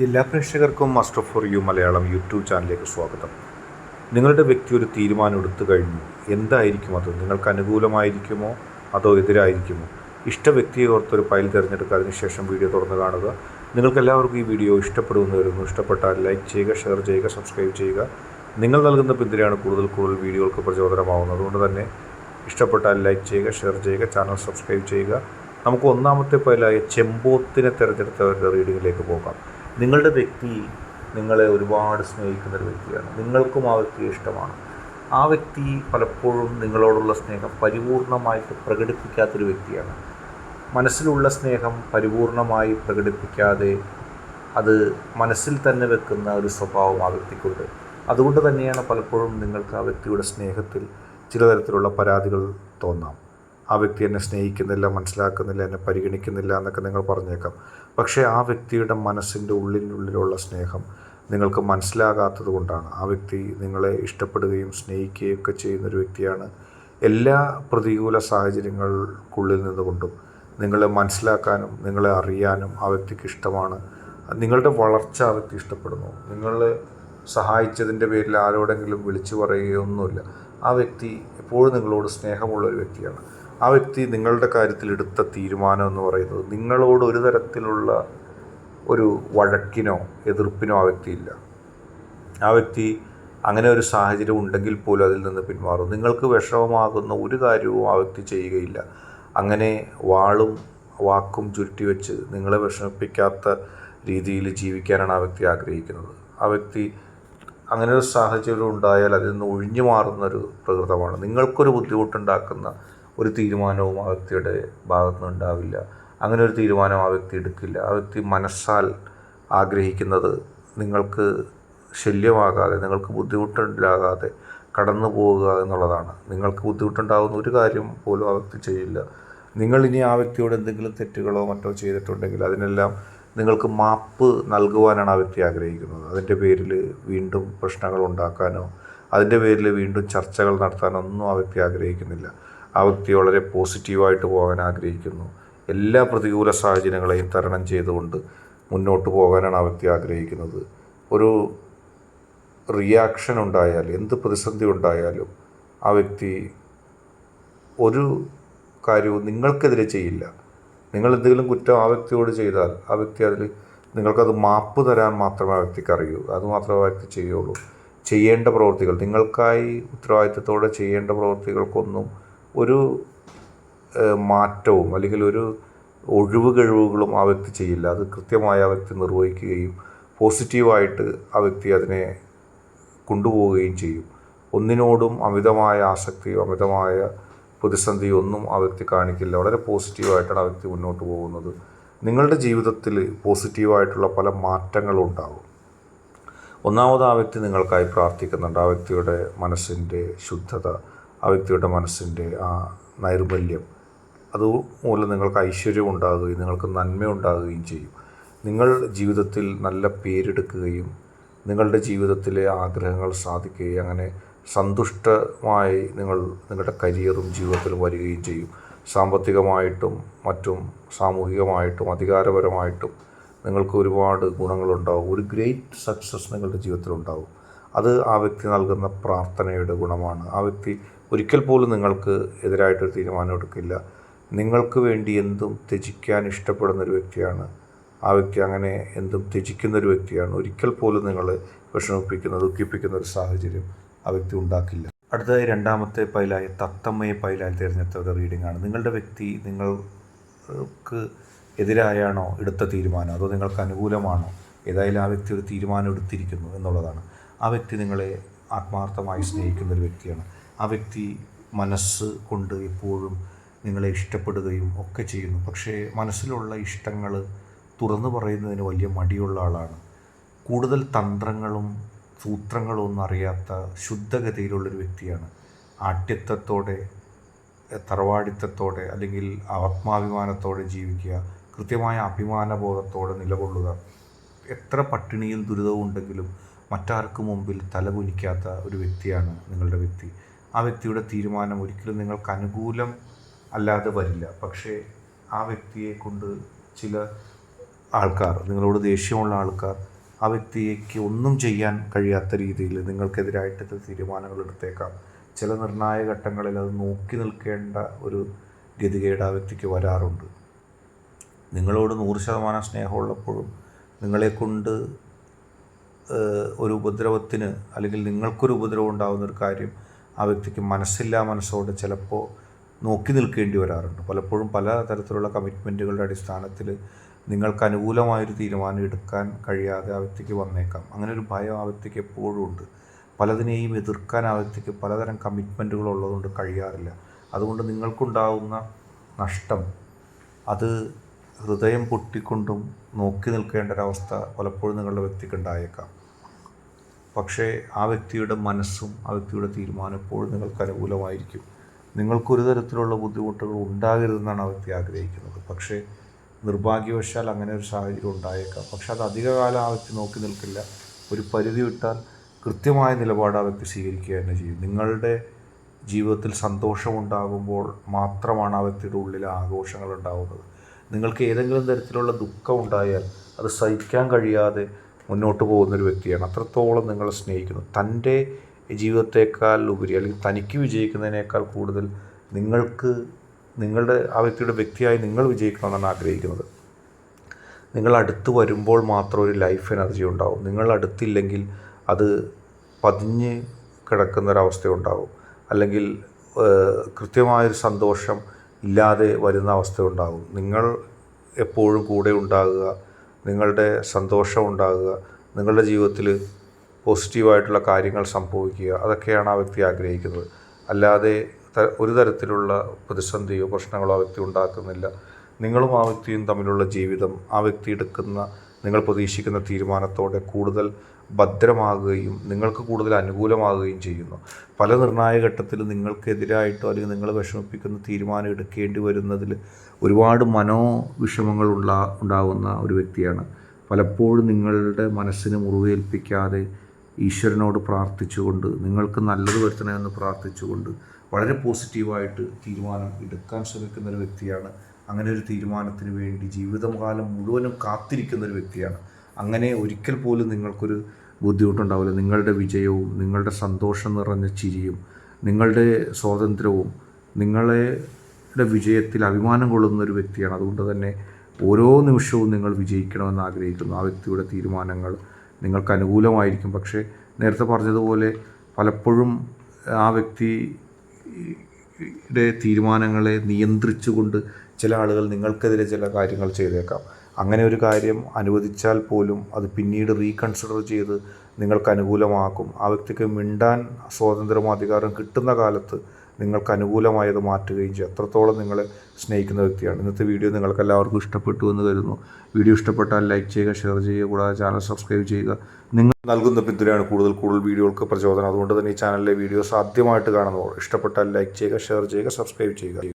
എല്ലാ പ്രേക്ഷകർക്കും master for you Malayalam YouTube ചാനലിലേക്ക് സ്വാഗതം. നിങ്ങളുടെ വ്യക്തി ഒരു തീരുമാനം എടുത്തു കഴിഞ്ഞു. എന്തായിരിക്കും അത്? നിങ്ങൾക്ക് അനുകൂലമായിരിക്കുമോ? അതോ എതിരായിരിക്കുമോ? ഇഷ്ട വ്യക്തിയെ ഓർത്തൊരു ഫയൽ തിരഞ്ഞെടുക്കുക അതിനുശേഷം വീഡിയോ തുറന്ന് കാണുക. നിങ്ങൾക്ക് എല്ലാവർക്കും ഈ വീഡിയോ ഇഷ്ടപ്പെടുമെന്ന് വരുന്നു ഇഷ്ടപ്പെട്ടാൽ ലൈക്ക് ചെയ്യുക ഷെയർ ചെയ്യുക സബ്സ്ക്രൈബ് ചെയ്യുക. നിങ്ങൾ നൽകുന്ന പിന്തുണയാണ് കൂടുതൽ കൂടുതൽ വീഡിയോകൾക്ക് പ്രചോദനമാവുന്നത്. അതുകൊണ്ട് തന്നെ ഇഷ്ടപ്പെട്ടാൽ ലൈക്ക് ചെയ്യുക ഷെയർ ചെയ്യുക ചാനൽ സബ്സ്ക്രൈബ് ചെയ്യുക. നമുക്ക് ഒന്നാമത്തെ ഫയലായ ചെമ്പോത്തിനെ തിരഞ്ഞെടുത്തവരുടെ റീഡിങ്ങിലേക്ക് പോകാം. നിങ്ങളുടെ വ്യക്തി നിങ്ങളെ ഒരുപാട് സ്നേഹിക്കുന്ന ഒരു വ്യക്തിയാണ്. നിങ്ങൾക്കും ആ വ്യക്തിയെ ഇഷ്ടമാണ്. ആ വ്യക്തി പലപ്പോഴും നിങ്ങളോടുള്ള സ്നേഹം പരിപൂർണമായിട്ട് പ്രകടിപ്പിക്കാത്തൊരു വ്യക്തിയാണ്. മനസ്സിലുള്ള സ്നേഹം പരിപൂർണമായി പ്രകടിപ്പിക്കാതെ അത് മനസ്സിൽ തന്നെ വെക്കുന്ന ഒരു സ്വഭാവം ആ വ്യക്തിക്കുണ്ട്. അതുകൊണ്ട് തന്നെയാണ് പലപ്പോഴും നിങ്ങൾക്ക് ആ വ്യക്തിയുടെ സ്നേഹത്തിൽ ചില തരത്തിലുള്ള പരാതികൾ തോന്നാം. ആ വ്യക്തി എന്നെ സ്നേഹിക്കുന്നില്ല മനസ്സിലാക്കുന്നില്ല എന്നെ പരിഗണിക്കുന്നില്ല എന്നൊക്കെ നിങ്ങൾ പറഞ്ഞേക്കാം. പക്ഷേ ആ വ്യക്തിയുടെ മനസ്സിന്റെ ഉള്ളിനുള്ളിലുള്ള സ്നേഹം നിങ്ങൾക്ക് മനസ്സിലാകാത്തത് കൊണ്ടാണ്. ആ വ്യക്തി നിങ്ങളെ ഇഷ്ടപ്പെടുകയും സ്നേഹിക്കുകയും ഒക്കെ ചെയ്യുന്നൊരു വ്യക്തിയാണ് എല്ലാ പ്രതികൂല സാഹചര്യങ്ങൾക്കുള്ളിൽ നിന്നുകൊണ്ടും. നിങ്ങളെ മനസ്സിലാക്കാനും നിങ്ങളെ അറിയാനും ആ വ്യക്തിക്ക് ഇഷ്ടമാണ്. നിങ്ങളുടെ വളർച്ച ആ വ്യക്തി ഇഷ്ടപ്പെടുന്നു. നിങ്ങളെ സഹായിച്ചതിന്റെ പേരിൽ ആരോടെങ്കിലും വിളിച്ചു പറയുകയൊന്നുമില്ല. ആ വ്യക്തി എപ്പോഴും നിങ്ങളോട് സ്നേഹമുള്ള ഒരു വ്യക്തിയാണ്. ആ വ്യക്തി നിങ്ങളുടെ കാര്യത്തിൽ എടുത്ത തീരുമാനം എന്ന് പറയുന്നത് നിങ്ങളോട് ഒരു തരത്തിലുള്ള ഒരു വഴക്കിനോ എതിർപ്പിനോ ആ വ്യക്തിയില്ല ആ വ്യക്തി അങ്ങനെ ഒരു സാഹചര്യം ഉണ്ടെങ്കിൽ പോലും അതിൽ നിന്ന് പിന്മാറും. നിങ്ങൾക്ക് വിഷമമാകുന്ന ഒരു കാര്യവും ആ വ്യക്തി ചെയ്യുകയില്ല. അങ്ങനെ വാളും വാക്കും ചുരുട്ടി വെച്ച് നിങ്ങളെ വിഷമിപ്പിക്കാത്ത രീതിയിൽ ജീവിക്കാനാണ് ആ വ്യക്തി ആഗ്രഹിക്കുന്നത്. ആ വ്യക്തി അങ്ങനെ ഒരു സാഹചര്യം ഉണ്ടായാൽ അതിൽ നിന്ന് ഒഴിഞ്ഞു മാറുന്നൊരു പ്രകൃതമാണ്. നിങ്ങൾക്കൊരു ബുദ്ധിമുട്ടുണ്ടാക്കുന്ന ഒരു തീരുമാനവും ആ വ്യക്തിയുടെ ഭാഗത്തു നിന്ന് ഉണ്ടാവില്ല. അങ്ങനെ ഒരു തീരുമാനം ആ വ്യക്തി എടുക്കില്ല. ആ വ്യക്തി മനസ്സാൽ ആഗ്രഹിക്കുന്നത് നിങ്ങൾക്ക് ശല്യമാകാതെ നിങ്ങൾക്ക് ബുദ്ധിമുട്ടുണ്ടാകാതെ കടന്നു പോവുക എന്നുള്ളതാണ്. നിങ്ങൾക്ക് ബുദ്ധിമുട്ടുണ്ടാകുന്ന ഒരു കാര്യം പോലും ആ വ്യക്തി ചെയ്യില്ല. നിങ്ങൾ ഇനി ആ വ്യക്തിയോട് എന്തെങ്കിലും തെറ്റുകളോ മറ്റോ ചെയ്തിട്ടുണ്ടെങ്കിൽ അതിനെല്ലാം നിങ്ങൾക്ക് മാപ്പ് നൽകുവാനാണ് ആ വ്യക്തി ആഗ്രഹിക്കുന്നത്. അതിന്റെ പേരിൽ വീണ്ടും പ്രശ്നങ്ങൾ ഉണ്ടാക്കാനോ അതിന്റെ പേരിൽ വീണ്ടും ചർച്ചകൾ നടത്താനോ ഒന്നും ആ വ്യക്തി ആഗ്രഹിക്കുന്നില്ല. ആ വ്യക്തി വളരെ പോസിറ്റീവായിട്ട് പോകാൻ ആഗ്രഹിക്കുന്നു. എല്ലാ പ്രതികൂല സാഹചര്യങ്ങളെയും തരണം ചെയ്തുകൊണ്ട് മുന്നോട്ട് പോകാനാണ് ആ വ്യക്തി ആഗ്രഹിക്കുന്നത്. ഒരു റിയാക്ഷൻ ഉണ്ടായാൽ എന്ത് പ്രതിസന്ധി ഉണ്ടായാലും ആ വ്യക്തി ഒരു കാര്യവും നിങ്ങൾക്കെതിരെ ചെയ്യില്ല. നിങ്ങൾ എന്തെങ്കിലും കുറ്റം ആ വ്യക്തിയോട് ചെയ്താൽ ആ വ്യക്തി അതിൽ നിങ്ങൾക്കത് മാപ്പ് തരാൻ മാത്രമേ ആ വ്യക്തിക്ക് അറിയൂ. അത് മാത്രമേ ആ വ്യക്തി ചെയ്യുള്ളൂ. ചെയ്യേണ്ട പ്രവൃത്തികൾ നിങ്ങൾക്കായി ഉത്തരവാദിത്തത്തോടെ ചെയ്യേണ്ട പ്രവൃത്തികൾക്കൊന്നും ഒരു മാറ്റവും അല്ലെങ്കിൽ ഒരു ഒഴിവ് കഴിവുകളും ആ വ്യക്തി ചെയ്യില്ല. അത് കൃത്യമായി ആ വ്യക്തി നിർവഹിക്കുകയും പോസിറ്റീവായിട്ട് ആ വ്യക്തി അതിനെ കൊണ്ടുപോവുകയും ചെയ്യും. ഒന്നിനോടും അമിതമായ ആസക്തിയോ അമിതമായ പ്രതിസന്ധിയോ ഒന്നും ആ വ്യക്തി കാണിക്കില്ല. വളരെ പോസിറ്റീവായിട്ടാണ് ആ വ്യക്തി മുന്നോട്ട് പോകുന്നത്. നിങ്ങളുടെ ജീവിതത്തിൽ പോസിറ്റീവായിട്ടുള്ള പല മാറ്റങ്ങളും ഉണ്ടാകും ഒന്നാമത് ആ വ്യക്തി നിങ്ങൾക്കായി പ്രാർത്ഥിക്കുന്നുണ്ട്. ആ വ്യക്തിയുടെ മനസ്സിന്റെ ശുദ്ധത ആ വ്യക്തിയുടെ മനസ്സിന്റെ ആ നൈർമല്യം അതുമൂലം നിങ്ങൾക്ക് ഐശ്വര്യം ഉണ്ടാകുകയും നിങ്ങൾക്ക് നന്മ ഉണ്ടാകുകയും ചെയ്യും. നിങ്ങൾ ജീവിതത്തിൽ നല്ല പേരെടുക്കുകയും നിങ്ങളുടെ ജീവിതത്തിലെ ആഗ്രഹങ്ങൾ സാധിക്കുകയും അങ്ങനെ സന്തുഷ്ടമായി നിങ്ങൾ നിങ്ങളുടെ കരിയറും ജീവിതത്തിലും വരികയും ചെയ്യും. സാമ്പത്തികമായിട്ടും മറ്റും സാമൂഹികമായിട്ടും അധികാരപരമായിട്ടും നിങ്ങൾക്ക് ഒരുപാട് ഗുണങ്ങളുണ്ടാവും ഒരു ഗ്രേറ്റ് സക്സസ് നിങ്ങളുടെ ജീവിതത്തിലുണ്ടാവും അത് ആ വ്യക്തി നൽകുന്ന പ്രാർത്ഥനയുടെ ഗുണമാണ്. ആ വ്യക്തി ഒരിക്കൽ പോലും നിങ്ങൾക്ക് എതിരായിട്ടൊരു തീരുമാനം എടുക്കില്ല. നിങ്ങൾക്ക് വേണ്ടി എന്തും ത്യജിക്കാൻ ഇഷ്ടപ്പെടുന്ന ഒരു വ്യക്തിയാണ്. ആ വ്യക്തി അങ്ങനെ എന്തും ത്യജിക്കുന്ന ഒരു വ്യക്തിയാണ്. ഒരിക്കൽ പോലും നിങ്ങളെ വിഷമിപ്പിക്കുന്ന ദുഃഖിപ്പിക്കുന്ന ഒരു സാഹചര്യം ആ വ്യക്തി ഉണ്ടാക്കില്ല. അടുത്തതായി രണ്ടാമത്തെ പൈലായ തത്തമ്മയെ പൈലായി തിരഞ്ഞെടുത്ത ഒരു റീഡിംഗ് ആണ്. നിങ്ങളുടെ വ്യക്തി നിങ്ങൾക്ക് എതിരായാണോ എടുത്ത തീരുമാനം? അതോ നിങ്ങൾക്ക് അനുകൂലമാണോ? ഏതായാലും ആ വ്യക്തി ഒരു തീരുമാനം എടുത്തിരിക്കുന്നു എന്നുള്ളതാണ്. ആ വ്യക്തി നിങ്ങളെ ആത്മാർത്ഥമായി സ്നേഹിക്കുന്ന ഒരു വ്യക്തിയാണ്. ആ വ്യക്തി മനസ്സ് കൊണ്ട് എപ്പോഴും നിങ്ങളെ ഇഷ്ടപ്പെടുകയും ഒക്കെ ചെയ്യുന്നു. പക്ഷേ മനസ്സിലുള്ള ഇഷ്ടങ്ങൾ തുറന്നു പറയുന്നതിന് വലിയ മടിയുള്ള ആളാണ്. കൂടുതൽ തന്ത്രങ്ങളും സൂത്രങ്ങളും ഒന്നും അറിയാത്ത ശുദ്ധഗതിയിലുള്ളൊരു വ്യക്തിയാണ്. ആഠ്യത്വത്തോടെ തറവാടിത്തത്തോടെ അല്ലെങ്കിൽ ആത്മാഭിമാനത്തോടെ ജീവിക്കുക കൃത്യമായ അഭിമാനബോധത്തോടെ നിലകൊള്ളുക എത്ര പട്ടിണിയും ദുരിതവും ഉണ്ടെങ്കിലും മറ്റാർക്കും മുമ്പിൽ തലകുനിക്കാത്ത ഒരു വ്യക്തിയാണ് നിങ്ങളുടെ വ്യക്തി. ആ വ്യക്തിയുടെ തീരുമാനം ഒരിക്കലും നിങ്ങൾക്ക് അനുകൂലം അല്ലാതെ വരില്ല. പക്ഷേ ആ വ്യക്തിയെ കൊണ്ട് ചില ആൾക്കാർ നിങ്ങളോട് ദേഷ്യമുള്ള ആൾക്കാർ ആ വ്യക്തിക്ക് ഒന്നും ചെയ്യാൻ കഴിയാത്ത രീതിയിൽ നിങ്ങൾക്കെതിരായിട്ട് തീരുമാനങ്ങൾ എടുത്തേക്കാം. ചില നിർണായക ഘട്ടങ്ങളിൽ അത് നോക്കി നിൽക്കേണ്ട ഒരു ഗതികേട് ആ വ്യക്തിക്ക് വരാറുണ്ട്. നിങ്ങളോട് നൂറ് ശതമാനം സ്നേഹമുള്ളപ്പോഴും നിങ്ങളെക്കൊണ്ട് ഒരു ഉപദ്രവത്തിന് അല്ലെങ്കിൽ നിങ്ങൾക്കൊരു ഉപദ്രവം ഉണ്ടാകുന്ന ഒരു കാര്യം ആ വ്യക്തിക്ക് മനസ്സില്ല മനസ്സോടെ ചിലപ്പോൾ നോക്കി നിൽക്കേണ്ടി വരാറുണ്ട്. പലപ്പോഴും പല തരത്തിലുള്ള കമ്മിറ്റ്മെന്റുകളുടെ അടിസ്ഥാനത്തിൽ നിങ്ങൾക്ക് അനുകൂലമായൊരു തീരുമാനം എടുക്കാൻ കഴിയാതെ ആ വ്യക്തിക്ക് വന്നേക്കാം. അങ്ങനെ ഒരു ഭയം ആ വ്യക്തിക്ക് എപ്പോഴും ഉണ്ട്. പലതിനെയും എതിർക്കാൻ ആ വ്യക്തിക്ക് പലതരം കമ്മിറ്റ്മെന്റുകൾ ഉള്ളതുകൊണ്ട് കഴിയാറില്ല. അതുകൊണ്ട് നിങ്ങൾക്കുണ്ടാവുന്ന നഷ്ടം അത് ഹൃദയം പൊട്ടിക്കൊണ്ടും നോക്കി നിൽക്കേണ്ട ഒരവസ്ഥ പലപ്പോഴും നിങ്ങളുടെ വ്യക്തിക്ക് ഉണ്ടായേക്കാം. പക്ഷേ ആ വ്യക്തിയുടെ മനസ്സും ആ വ്യക്തിയുടെ തീരുമാനം എപ്പോഴും നിങ്ങൾക്ക് അനുകൂലമായിരിക്കും. നിങ്ങൾക്കൊരു തരത്തിലുള്ള ബുദ്ധിമുട്ടുകൾ ഉണ്ടാകരുതെന്നാണ് ആ വ്യക്തി ആഗ്രഹിക്കുന്നത്. പക്ഷേ നിർഭാഗ്യവശാൽ അങ്ങനെ ഒരു സാഹചര്യം ഉണ്ടായേക്കാം. പക്ഷേ അത് അധികകാലം ആ വ്യക്തി നോക്കി നിൽക്കില്ല. ഒരു പരിധി വിട്ടാൽ കൃത്യമായ നിലപാട് ആ വ്യക്തി സ്വീകരിക്കുക തന്നെ ചെയ്യും. നിങ്ങളുടെ ജീവിതത്തിൽ സന്തോഷമുണ്ടാകുമ്പോൾ മാത്രമാണ് ആ വ്യക്തിയുടെ ഉള്ളിൽ ആഘോഷങ്ങൾ ഉണ്ടാകുന്നത് നിങ്ങൾക്ക് ഏതെങ്കിലും തരത്തിലുള്ള ദുഃഖം ഉണ്ടായാൽ അത് സഹിക്കാൻ കഴിയാതെ മുന്നോട്ട് പോകുന്നൊരു വ്യക്തിയാണ്. അത്രത്തോളം നിങ്ങളെ സ്നേഹിക്കുന്നു. തന്റെ ജീവിതത്തേക്കാൾ ഉപരി അല്ലെങ്കിൽ തനിക്ക് വിജയിക്കുന്നതിനേക്കാൾ കൂടുതൽ നിങ്ങൾക്ക് നിങ്ങളുടെ ആ വ്യക്തിയുടെ വ്യക്തിയായി നിങ്ങൾ വിജയിക്കണമെന്നാണ് ആഗ്രഹിക്കുന്നത്. നിങ്ങൾ അടുത്ത് വരുമ്പോൾ മാത്രം ഒരു ലൈഫ് എനർജി ഉണ്ടാവും. നിങ്ങൾ അടുത്തില്ലെങ്കിൽ അത് പതിഞ്ഞ് കിടക്കുന്നൊരവസ്ഥ ഉണ്ടാവും അല്ലെങ്കിൽ കൃത്യമായൊരു സന്തോഷം ഇല്ലാതെ വരുന്ന അവസ്ഥ ഉണ്ടാകും നിങ്ങൾ എപ്പോഴും കൂടെ ഉണ്ടാകുക നിങ്ങളുടെ സന്തോഷം ഉണ്ടാകുക നിങ്ങളുടെ ജീവിതത്തിൽ പോസിറ്റീവായിട്ടുള്ള കാര്യങ്ങൾ സംഭവിക്കുക അതൊക്കെയാണ് ആ വ്യക്തി ആഗ്രഹിക്കുന്നത്. അല്ലാതെ ഒരു തരത്തിലുള്ള പ്രതിസന്ധിയോ പ്രശ്നങ്ങളോ ആ വ്യക്തി ഉണ്ടാക്കുന്നില്ല. നിങ്ങളും ആ വ്യക്തിയും തമ്മിലുള്ള ജീവിതം ആ വ്യക്തി എടുക്കുന്ന നിങ്ങൾ പ്രതീക്ഷിക്കുന്ന തീരുമാനത്തോടെ കൂടുതൽ ഭദ്രമാകുകയും നിങ്ങൾക്ക് കൂടുതൽ അനുകൂലമാകുകയും ചെയ്യുന്നു. പല നിർണായക ഘട്ടത്തിലും നിങ്ങൾക്കെതിരായിട്ടോ അല്ലെങ്കിൽ നിങ്ങൾ വിഷമിപ്പിക്കുന്ന തീരുമാനം എടുക്കേണ്ടി വരുന്നതിൽ ഒരുപാട് മനോവിഷമങ്ങൾ ഉള്ള ഉണ്ടാകുന്ന ഒരു വ്യക്തിയാണ്. പലപ്പോഴും നിങ്ങളുടെ മനസ്സിന് മുറിവേൽപ്പിക്കാതെ ഈശ്വരനോട് പ്രാർത്ഥിച്ചുകൊണ്ട് നിങ്ങൾക്ക് നല്ലത് വരുത്തണമെന്ന് പ്രാർത്ഥിച്ചുകൊണ്ട് വളരെ പോസിറ്റീവായിട്ട് തീരുമാനം എടുക്കാൻ ശ്രമിക്കുന്ന ഒരു വ്യക്തിയാണ്. അങ്ങനെ ഒരു തീരുമാനത്തിന് വേണ്ടി ജീവിതകാലം മുഴുവനും കാത്തിരിക്കുന്ന ഒരു വ്യക്തിയാണ്. അങ്ങനെ ഒരിക്കൽ പോലും നിങ്ങൾക്കൊരു ബുദ്ധിമുട്ടുണ്ടാവില്ല. നിങ്ങളുടെ വിജയവും നിങ്ങളുടെ സന്തോഷം നിറഞ്ഞ ചിരിയും നിങ്ങളുടെ സ്വാതന്ത്ര്യവും നിങ്ങളുടെ വിജയത്തിൽ അഭിമാനം കൊള്ളുന്ന ഒരു വ്യക്തിയാണ്. അതുകൊണ്ട് തന്നെ ഓരോ നിമിഷവും നിങ്ങൾ വിജയിക്കണമെന്ന് ആഗ്രഹിക്കുന്നു. ആ വ്യക്തിയുടെ തീരുമാനങ്ങൾ നിങ്ങൾക്ക് അനുകൂലമായിരിക്കും. പക്ഷേ നേരത്തെ പറഞ്ഞതുപോലെ പലപ്പോഴും ആ വ്യക്തിയുടെ തീരുമാനങ്ങളെ നിയന്ത്രിച്ചുകൊണ്ട് ചില ആളുകൾ നിങ്ങൾക്കെതിരെ ചില കാര്യങ്ങൾ ചെയ്തേക്കാം. അങ്ങനെ ഒരു കാര്യം അനുവദിച്ചാൽ പോലും അത് പിന്നീട് റീകൺസിഡർ ചെയ്ത് നിങ്ങൾക്ക് അനുകൂലമാക്കും. ആ വ്യക്തിക്ക് മിണ്ടാൻ സ്വാതന്ത്ര്യവും അധികാരം കിട്ടുന്ന കാലത്ത് നിങ്ങൾക്ക് അനുകൂലമായത് മാറ്റുകയും ചെയ്യും. അത്രത്തോളം നിങ്ങളെ സ്നേഹിക്കുന്ന വ്യക്തിയാണ്. ഇന്നത്തെ വീഡിയോ നിങ്ങൾക്ക് എല്ലാവർക്കും ഇഷ്ടപ്പെട്ടു എന്ന് കരുതുന്നു. വീഡിയോ ഇഷ്ടപ്പെട്ടാൽ ലൈക്ക് ചെയ്യുക ഷെയർ ചെയ്യുക കൂടാതെ ചാനൽ സബ്സ്ക്രൈബ് ചെയ്യുക. നിങ്ങൾ നൽകുന്ന പിന്തുണയാണ് കൂടുതൽ കൂടുതൽ വീഡിയോകൾക്ക് പ്രചോദനം. അതുകൊണ്ട് തന്നെ ഈ ചാനലിലെ വീഡിയോസ് ആദ്യമായിട്ട് കാണുന്നവർ ഇഷ്ടപ്പെട്ടാൽ ലൈക്ക് ചെയ്യുക ഷെയർ ചെയ്യുക സബ്സ്ക്രൈബ് ചെയ്യുക.